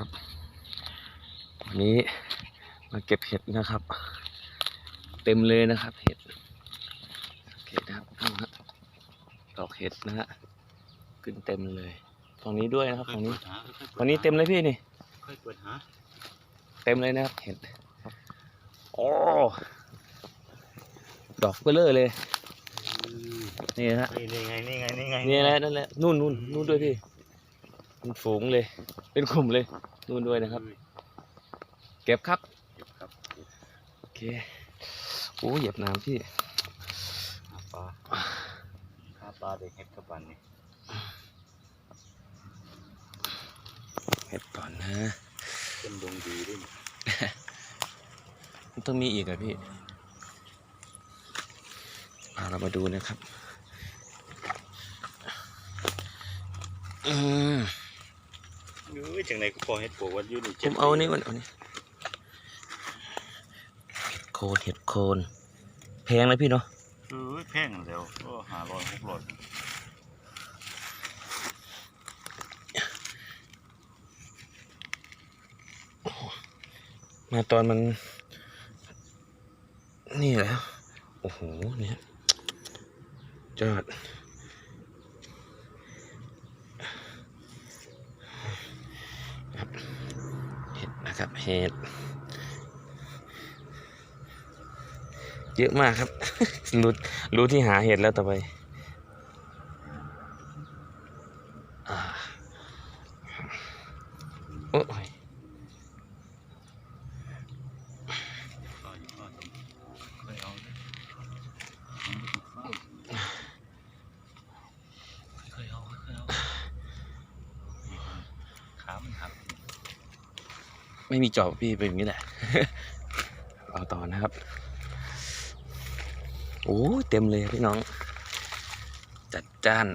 ครับวันนี้มาเก็บเห็ดนะครับ เต็มเลยนะครับ เห็ดเห็ดนะครับดูฮะดอกเห็ดนะฮะขึ้นเต็มเลยฝั่งนี้ด้วยนะครับฝั่งนี้ฝั่งนี้เต็มเลยพี่นี่ค่อยเปิดหาเต็มเลยนะครับเห็ดโอ้ดอกเบลเลอร์เลยนี่นะฮะนี่นี่ไงนี่ไงนี่ไงนี่แหละนั่นแหละนู่นนู่นนู่นด้วยพี่เป็นฝูงเลย เป็นกลุ่มเลยนู่นด้วยนะครับ เก็บครับเก็บครับโอเคโอ้เหยียบน้ำพี่หาปลาหาปลาเด็กเห็ดกระปันนี่เห็ดก่อนนะเป็นดวงดีด้วยนี่มันต้องมีอีกอะพี่พาเรามาดูนะครับ อืมเอ้ยจังไหนก็พอเห็ดปวกวันอยู่นี่ผมเอานี่มันเอานี่โคนเห็ดโคนแพงเลยพี่เนาะเอ้ยแพงแล้วก็หาร้อยหกร้อยมาตอนมัน นี่แหละโอ้โห เนี่ยจอดครับเห็ดนะครับ เห็ดเยอะมากครับ รู้รู้ที่หาเห็ดแล้วต่อไปอ่าโอ้ย ก็อยู่ก็ต้องค่อยเอาเด้อค่อยๆเอาค่อยๆเอาขามันหัก ไม่มีจอบพี่เป็นอย่างนี้แหละเอาต่อนะครับ โอ้เต็มเลยพี่น้อง จัดจ้าน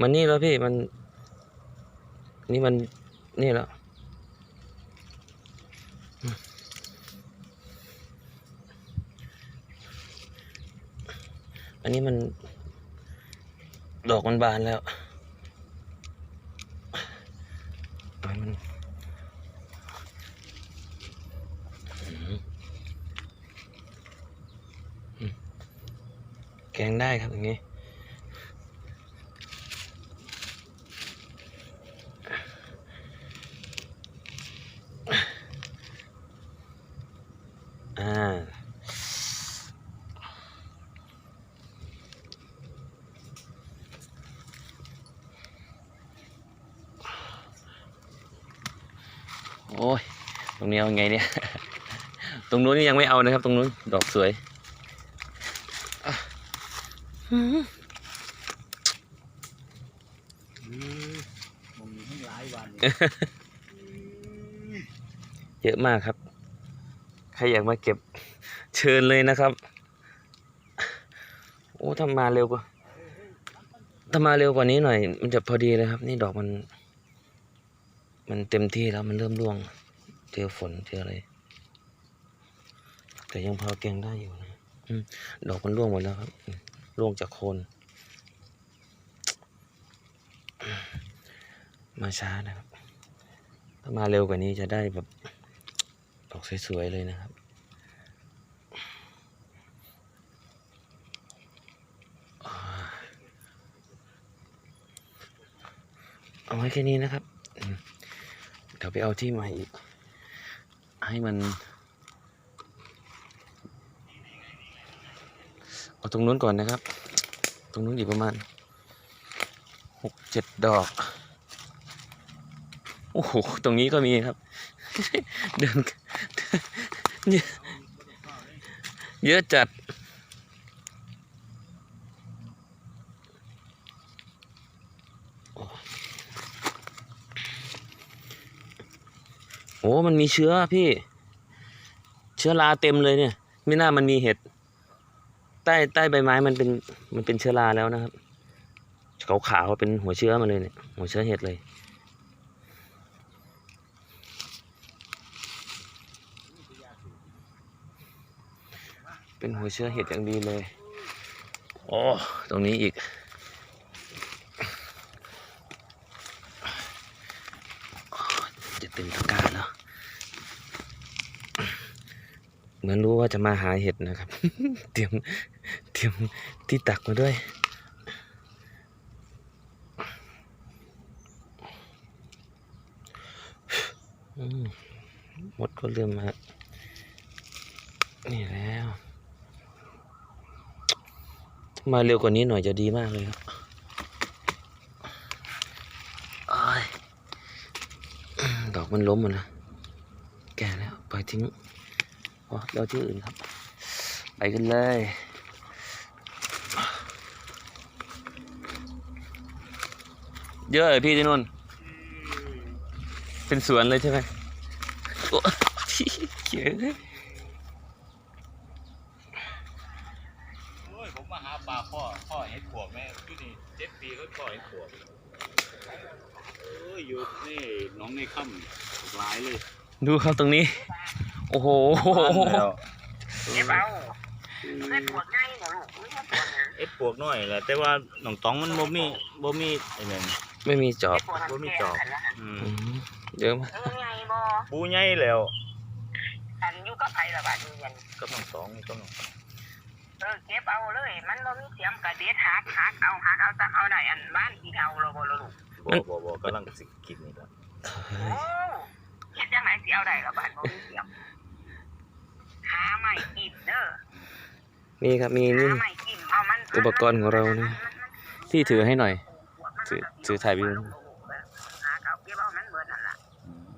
มันนี่แล้วพี่มัน นี่มันนี่แล้วมอันนี้มัน ดอกมันบานแล้ว เอาให้มันแกงได้ครับอย่างนี้อ่า โอ้ยตรงนี้เอาไงเนี่ย ตรงนู้นนี่ยังไม่เอานะครับ ตรงนู้นดอกสวยอะหืมมันมีทั้งหลายวันเยอะมากครับ ใครอยากมาเก็บเชิญเลยนะครับ โอ้ถ้ามาเร็วกว่าถ้ามาเร็วกว่านี้หน่อย มันจะพอดีเลยครับ นี่ดอกมัน มันเต็มที่แล้วมันเริ่มร่วง เจอฝนเจออะไร แต่ยังพอแกงได้อยู่นะดอกมันร่วงหมดแล้วครับ ร่วงจากโคน มาช้านะครับ ถ้ามาเร็วกว่านี้จะได้แบบ ดอกสวยๆเลยนะครับเอาไว้แค่นี้นะครับ เดี๋ยวไปเอาที่ใหม่อีก ให้มัน เอาตรงนู้นก่อนนะครับ ตรงนู้นอีกประมาณหกเจ็ดดอก โอ้โห ตรงนี้ก็มีครับ เดินเยอะเยอะจัด โอ้มันมีเชื้อพี่ เชื้อราเต็มเลยเนี่ย ไม่น่ามันมีเห็ด ใต้ใต้ใบไม้มันเป็นมันเป็นเชื้อราแล้วนะครับขาวขาวเป็นหัวเชื้อมาเลยเนี่ย หัวเชื้อเห็ดเลย เป็นหัวเชื้อเห็ดอย่างดีเลยโอ้ตรงนี้อีก จะเต็มทั้ง กร้าแล้วเหมือนรู้ว่าจะมาหาเห็ดนะครับ เตรียมเตรียมที่ตักมาด้วยมมดก็เริ่มมา นี่แล้ว มาเร็วกว่านี้หน่อยจะดีมากเลยครับอ้ายด อกมันล้มหมดนะแก่แล้วปล่อยทิ้งอ๋อเราที่อื่นครับ ไปกันเลยเยอะเลยพี่ที่นู่น เป็นสวนเลยใช่ไหมโอ้เขียโอ้ยผมมาหาปลาพ่อพ่อเห็ดปวกแม่ที่นี่เจ็ดปีก็พ่อเห็ดปวกเอ้ยอยู่นี่หน้องในค่ำหลายเลยดูครับตรงนี้ โอ้โห เก็บเอาเล่นปวดง่ายเหรอลูกไม่ใช่ปวดนะเอ็ดปวกน้อยแหละแต่ว่าหนองตองมันบ่มีบ่มีไอ้นั่น ไม่มีจอบเก็บปวดทางบ่มีแก่จอบกันละอืมอืมเยอะมากเออไงบอปูใหญ่แล้วอันอยู่กับไผ่ละบาดนี้ยันก็หนองตองนี่ก็หนองเออเก็บเอาเลย มันบ่มีเสียมกระเด็ดหักหักเอาหักเอาจักเอาได้อันบ้านที่เอาเราบ่ละลูก บ่บ่บ่กำลังสิกินนี่ละโอ้เฮ็ดจังไหนสิเอาได้ละบาดบ่มีเสียมหาไม้กินเด้อนี่ครับมีนี่หาไม้กินเอามันอุปกรณ์ของเรานะพี่ถือให้หน่อย ถือถือถ่ายวิว หาเอาเก็บเอามันเบิดนั่นล่ะอืม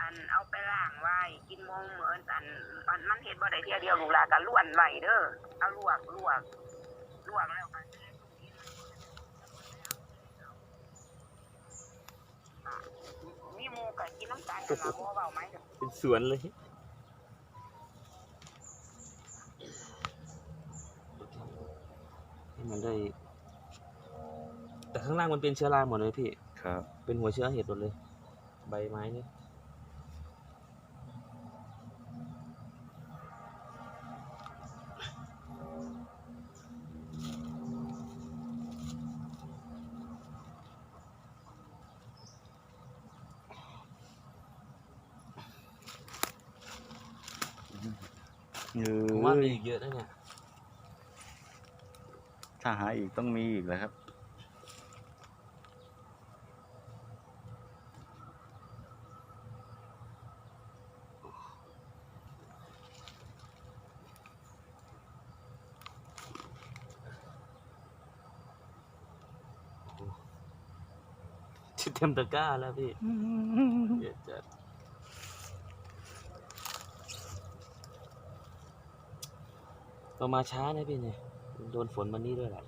อันเอาไปล้างไว้กินโมงเหมือนอันมันมันเห็ดบ่ได้เทียเดียวลูกหลานก็ล้วนไว้เด้อเอาลวกลวกลวกแล้วก็มีหมูก็กินน้ำตาลกันละบ่ เบาไหมเป็นสวนเลยให้มันได้ แต่ข้างล่างมันเป็นเชื้อราหมดเลยพี่ ครับ เป็นหัวเชื้อเห็ดหมดเลย ใบไม้นี่ ผมว่ามีอีกเยอะนะเนี่ยถ้าหาอีกต้องมีอีกแหล้วครับ เต็มตะกร้าแล้วพี่เยอะจัด เรามาช้านะพี่เนี่ยโดนฝนมันนี่ด้วยแหละ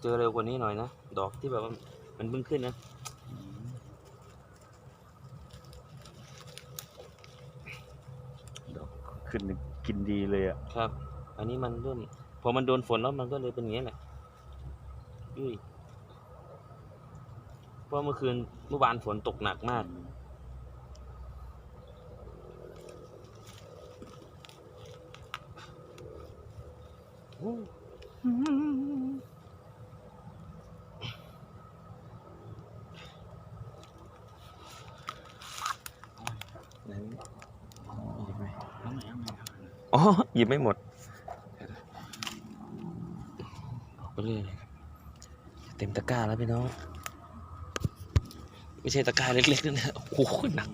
เจอเร็วกว่านี้หน่อยนะ ดอกที่แบบว่ามันเพิ่งขึ้นนะดอกขึ้นกินดีเลยอะ ครับ อันนี้มันเริ่มพอมันโดนฝนแล้วมันก็เลยเป็นอย่างนี้แหละยุ่ยเพราะเมื่อคืนเมื่อวานฝนตกหนักมาก นั้นหยิบไหม อ๋อหยิบไม่หมดออกไปเรื่อยเลยครับเต็มตะกร้าแล้วพี่น้อง ไม่ใช่ตะกร้าเล็กๆนะโอ้โหหนัก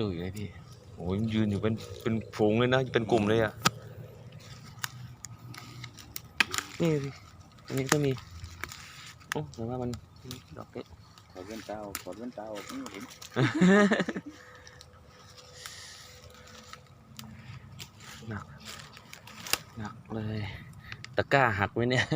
ดูอยู่เลยพี่โอ้ยยืนอยู่เป็นเป็นฝูงเลยนะเป็นกลุ่มเลยอะนี่พี่อันนี้ก็มีโอ้แต่ว่ามันดอกเล็กขอดแว่นตาออกขอดแว่นตาออกไม่เห็นหนักหนักเลย ตะกร้าหักไว้เนี่ย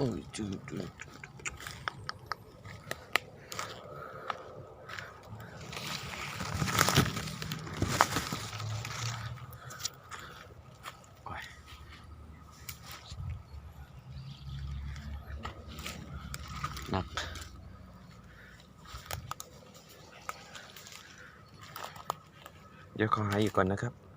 โอ้จุดจุดหนักเดี๋ยวขอหาอยู่ก่อนนะครับ